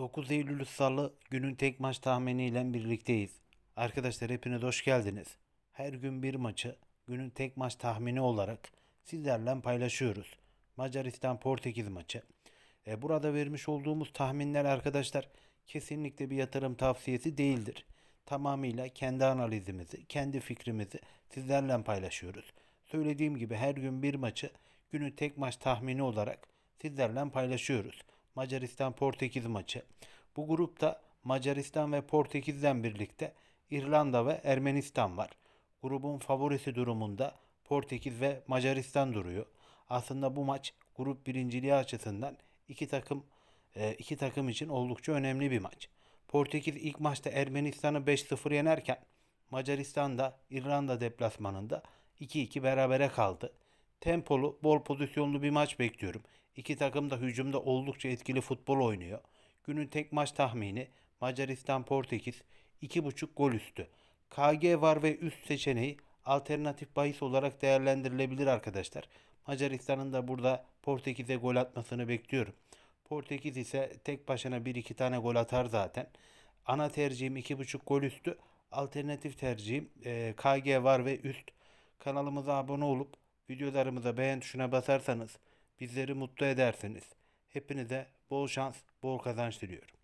9 Eylül Salı günün tek maç tahminiyle birlikteyiz. Arkadaşlar hepiniz hoş geldiniz. Her gün bir maçı günün tek maç tahmini olarak sizlerle paylaşıyoruz. Macaristan Portekiz maçı. E, burada vermiş olduğumuz tahminler arkadaşlar kesinlikle bir yatırım tavsiyesi değildir. Tamamıyla kendi analizimizi, kendi fikrimizi sizlerle paylaşıyoruz. Söylediğim gibi her gün bir maçı günün tek maç tahmini olarak sizlerle paylaşıyoruz. Macaristan Portekiz maçı. Bu grupta Macaristan ve Portekiz'den birlikte İrlanda ve Ermenistan var. Grubun favorisi durumunda Portekiz ve Macaristan duruyor. Aslında bu maç grup birinciliği açısından iki takım e, iki takım için oldukça önemli bir maç. Portekiz ilk maçta Ermenistan'ı 5-0 yenerken Macaristan da İrlanda deplasmanında 2-2 berabere kaldı. Tempolu, bol pozisyonlu bir maç bekliyorum. İki takım da hücumda oldukça etkili futbol oynuyor. Günün tek maç tahmini Macaristan Portekiz 2.5 gol üstü. KG var ve üst seçeneği alternatif bahis olarak değerlendirilebilir arkadaşlar. Macaristan'ın da burada Portekiz'e gol atmasını bekliyorum. Portekiz ise tek başına 1-2 tane gol atar zaten. Ana tercihim 2.5 gol üstü. Alternatif tercihim e, KG var ve üst. Kanalımıza abone olup videolarımıza beğen tuşuna basarsanız bizleri mutlu edersiniz. Hepinize bol şans, bol kazanç diliyorum.